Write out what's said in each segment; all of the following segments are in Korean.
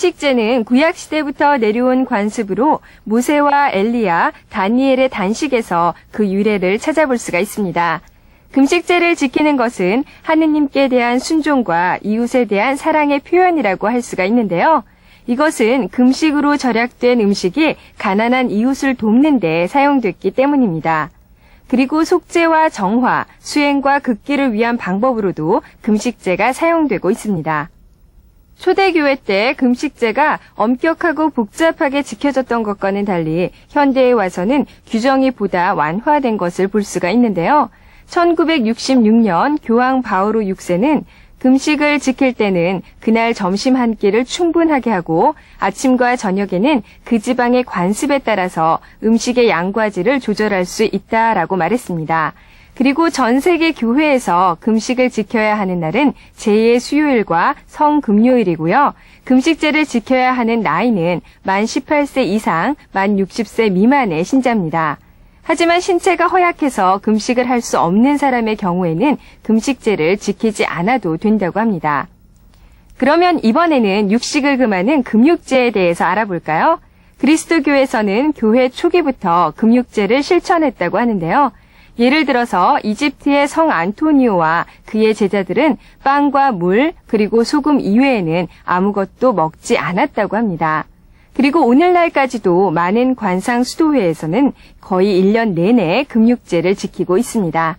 금식제는 구약 시대부터 내려온 관습으로 모세와 엘리야, 다니엘의 단식에서 그 유래를 찾아볼 수가 있습니다. 금식제를 지키는 것은 하느님께 대한 순종과 이웃에 대한 사랑의 표현이라고 할 수가 있는데요. 이것은 금식으로 절약된 음식이 가난한 이웃을 돕는 데 사용됐기 때문입니다. 그리고 속죄와 정화, 수행과 극기를 위한 방법으로도 금식제가 사용되고 있습니다. 초대교회 때 금식제가 엄격하고 복잡하게 지켜졌던 것과는 달리 현대에 와서는 규정이 보다 완화된 것을 볼 수가 있는데요. 1966년 교황 바오로 6세는 금식을 지킬 때는 그날 점심 한 끼를 충분하게 하고 아침과 저녁에는 그 지방의 관습에 따라서 음식의 양과질을 조절할 수 있다라고 말했습니다. 그리고 전 세계 교회에서 금식을 지켜야 하는 날은 제2의 수요일과 성금요일이고요. 금식제를 지켜야 하는 나이는 만 18세 이상, 만 60세 미만의 신자입니다. 하지만 신체가 허약해서 금식을 할 수 없는 사람의 경우에는 금식제를 지키지 않아도 된다고 합니다. 그러면 이번에는 육식을 금하는 금육제에 대해서 알아볼까요? 그리스도교에서는 교회 초기부터 금육제를 실천했다고 하는데요. 예를 들어서 이집트의 성 안토니오와 그의 제자들은 빵과 물 그리고 소금 이외에는 아무것도 먹지 않았다고 합니다. 그리고 오늘날까지도 많은 관상 수도회에서는 거의 1년 내내 금육제를 지키고 있습니다.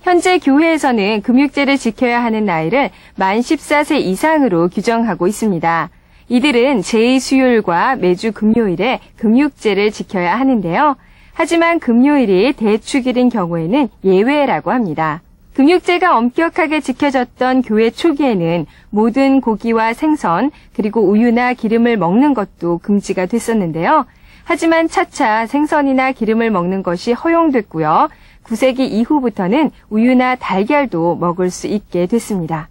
현재 교회에서는 금육제를 지켜야 하는 나이를 만 14세 이상으로 규정하고 있습니다. 이들은 제2수요일과 매주 금요일에 금육제를 지켜야 하는데요. 하지만 금요일이 대축일인 경우에는 예외라고 합니다. 금육제가 엄격하게 지켜졌던 교회 초기에는 모든 고기와 생선 그리고 우유나 기름을 먹는 것도 금지가 됐었는데요. 하지만 차차 생선이나 기름을 먹는 것이 허용됐고요. 9세기 이후부터는 우유나 달걀도 먹을 수 있게 됐습니다.